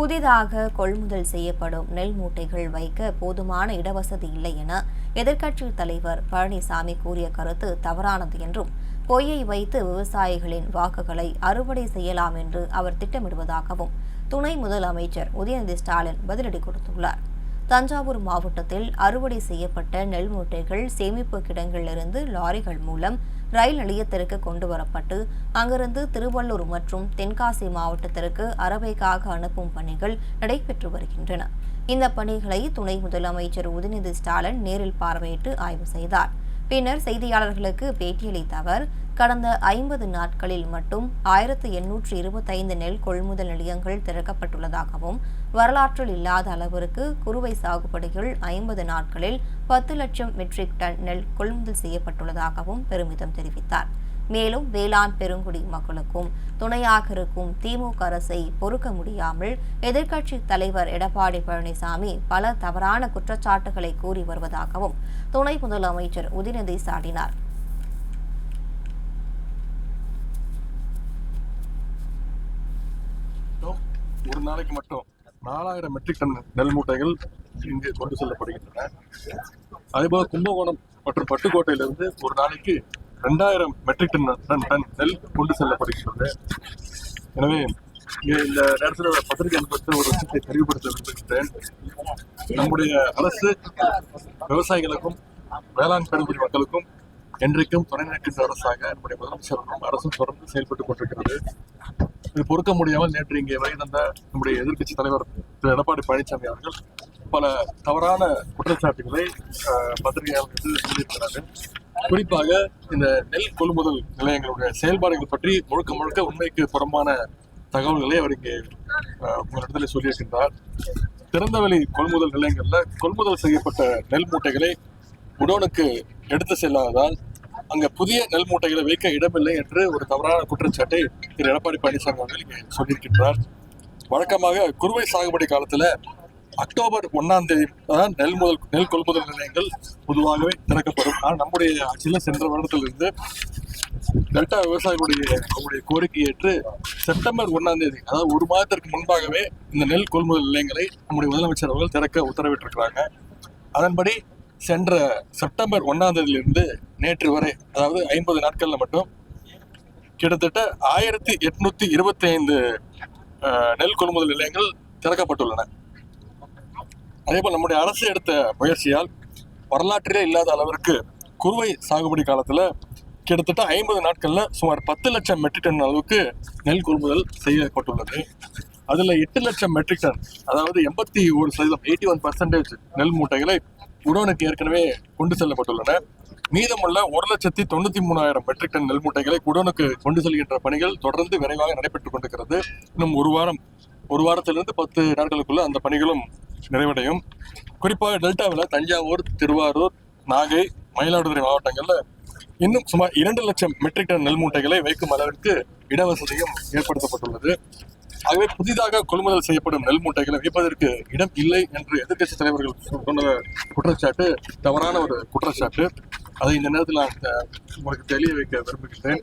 புதிதாக கொள்முதல் செய்யப்படும் நெல் மூட்டைகள் வைக்க போதுமான இடவசதி இல்லை என எதிர்க்கட்சித் தலைவர் பழனிசாமி கூறிய கருத்து தவறானது என்றும் பொய்யை வைத்து விவசாயிகளின் வாக்குகளை அறுவடை செய்யலாம் என்று அவர் திட்டமிடுவதாகவும் துணை முதலமைச்சர் உதயநிதி ஸ்டாலின் பதிலடி கொடுத்துள்ளார். தஞ்சாவூர் மாவட்டத்தில் அறுவடை செய்யப்பட்ட நெல் மூட்டைகள் சேமிப்பு கிடங்கிலிருந்து லாரிகள் மூலம் ரயில் நிலையத்திற்கு கொண்டு வரப்பட்டு அங்கிருந்து திருவள்ளூர் மற்றும் தென்காசி மாவட்டத்திற்கு அரவைக்காக அனுப்பும் பணிகள் நடைபெற்று வருகின்றன. இந்த பணிகளை துணை முதலமைச்சர் உதயநிதி ஸ்டாலின் நேரில் பார்வையிட்டு ஆய்வு செய்தார். பின்னர் செய்தியாளர்களுக்கு பேட்டியளித்த அவர் கடந்த ஐம்பது நாட்களில் மட்டும் ஆயிரத்து எண்ணூற்று இருபத்தைந்து நெல் கொள்முதல் நிலையங்கள் திறக்கப்பட்டுள்ளதாகவும் வரலாற்றில் இல்லாத அளவிற்கு குறுவை சாகுபடிகள் ஐம்பது நாட்களில் பத்து லட்சம் மெட்ரிக் டன் நெல் கொள்முதல் செய்யப்பட்டுள்ளதாகவும் பெருமிதம் தெரிவித்தார். மேலும் வேளாண் பெருங்குடி மக்களுக்கும் துணையாக இருக்கும் திமுக அரசை பொறுக்க முடியாமல் எதிர்க்கட்சி தலைவர் எடப்பாடி பழனிசாமி பல தவறான குற்றச்சாட்டுகளை கூறி வருவதாகவும் துணை முதலமைச்சர் உதயநிதி சாடினார் ஒரு நாளைக்கு மட்டும் நாலாயிரம் மெட்ரிக் டன் நெல் மூட்டைகள் இங்கு கொண்டு செல்லப்படுகின்றன. அதேபோல கும்பகோணம் மற்றும் பட்டுக்கோட்டையிலிருந்து ஒரு நாளைக்கு ரெண்டாயிரம் மெட்ரிக் டன் டன் டன் நெல் கொண்டு செல்லப்படுகின்றது எனவே இந்த நேரத்தில் பத்திரிகை அனுப்பத்து ஒரு விஷயத்தை தெளிவுபடுத்த விரும்புகின்றேன். நம்முடைய அரசு விவசாயிகளுக்கும் வேளாண் பெருங்குடி மக்களுக்கும் என்றைக்கும் துணை நிற்கின்ற அரசாக நம்முடைய முதலமைச்சரும் அரசும் தொடர்ந்து செயல்பட்டுக் கொண்டிருக்கிறது. இது பொறுக்க முடியாமல் நேற்று இங்கே வருகை நம்முடைய எதிர்க்கட்சி தலைவர் திரு. எடப்பாடி பழனிசாமி அவர்கள் பல தவறான குற்றச்சாட்டுகளை அஹ், பத்திரிகையாளர் மீது சொல்லியிருக்கிறார்கள் குறிப்பாக இந்த நெல் கொள்முதல் நிலையங்களுடைய செயல்பாடுகள் பற்றி முழுக்க முழுக்க உண்மைக்கு புறம்பான தகவல்களை அவர் இங்கே அஹ், சொல்லியிருக்கின்றார். திறந்தவெளி கொள்முதல் நிலையங்களில் கொள்முதல் செய்யப்பட்ட நெல் மூட்டைகளை உடோனுக்கு எடுத்து செல்லாததால் அங்கே புதிய நெல் மூட்டைகளை வைக்க இடமில்லை என்று ஒரு தவறான குற்றச்சாட்டை திரு எடப்பாடி பழனிசாமி அவர்கள் இங்கே சொல்லியிருக்கின்றார். வழக்கமாக குறுவை சாகுபடி காலத்தில் அக்டோபர் ஒன்னாம் தேதி தான் நெல் முதல் நெல் கொள்முதல் நிலையங்கள் பொதுவாகவே திறக்கப்படும். ஆனால் நம்முடைய ஆட்சியில் சென்ற வருடத்திலிருந்து டெல்டா விவசாயிகளுடைய அவருடைய கோரிக்கை ஏற்று செப்டம்பர் ஒன்னாம் தேதி அதாவது ஒரு மாதத்திற்கு முன்பாகவே இந்த நெல் கொள்முதல் நிலையங்களை நம்முடைய முதலமைச்சர் அவர்கள் திறக்க உத்தரவிட்டிருக்கிறாங்க. அதன்படி சென்ற செப்டம்பர் ஒன்னாம் தேதியிலிருந்து நேற்று வரை அதாவது ஐம்பது நாட்களில் மட்டும் கிட்டத்தட்ட ஆயிரத்தி எட்நூத்தி இருபத்தி ஐந்து நெல் கொள்முதல் நிலையங்கள் திறக்கப்பட்டுள்ளன. அதேபோல் நம்முடைய அரசு எடுத்த முயற்சியால் வரலாற்றிலே இல்லாத அளவிற்கு குறுவை சாகுபடி காலத்தில் கிட்டத்தட்ட ஐம்பது நாட்களில் சுமார் பத்து லட்சம் மெட்ரிக் டன் அளவுக்கு நெல் கொள்முதல் செய்யப்பட்டுள்ளது. அதில் எட்டு லட்சம் மெட்ரிக் டன் அதாவது எண்பத்தி ஒரு சதவீதம் எயிட்டி ஒன் பர்சன்டேஜ் நெல் மூட்டைகளை குடோனுக்கு ஏற்கனவே கொண்டு செல்லப்பட்டுள்ளன. மீதமுள்ள ஒரு லட்சத்தி தொண்ணூத்தி மூணாயிரம் மெட்ரிக் டன் நெல் மூட்டைகளை குடோனுக்கு கொண்டு செல்கின்ற பணிகள் தொடர்ந்து விரைவாக நடைபெற்றுக் கொண்டிருக்கிறது. இன்னும் ஒரு வாரம் ஒரு வாரத்திலிருந்து பத்து நாட்களுக்குள்ள அந்த பணிகளும் நிறைவடையும். குறிப்பாக டெல்டாவில் தஞ்சாவூர் திருவாரூர் நாகை மயிலாடுதுறை மாவட்டங்களில் இன்னும் சுமார் இரண்டு லட்சம் மெட்ரிக் டன் நெல் மூட்டைகளை வைக்கும் அளவிற்கு இடவசதியும் ஏற்படுத்தப்பட்டுள்ளது. ஆகவே புதிதாக கொள்முதல் செய்யப்படும் நெல் மூட்டைகளை வைப்பதற்கு இடம் இல்லை என்று எதிர்க்கட்சி தலைவர்கள் சொன்ன குற்றச்சாட்டு தவறான ஒரு குற்றச்சாட்டு. அதை இந்த நேரத்தில் நான் உங்களுக்கு தெளிய வைக்க விரும்புகிறேன்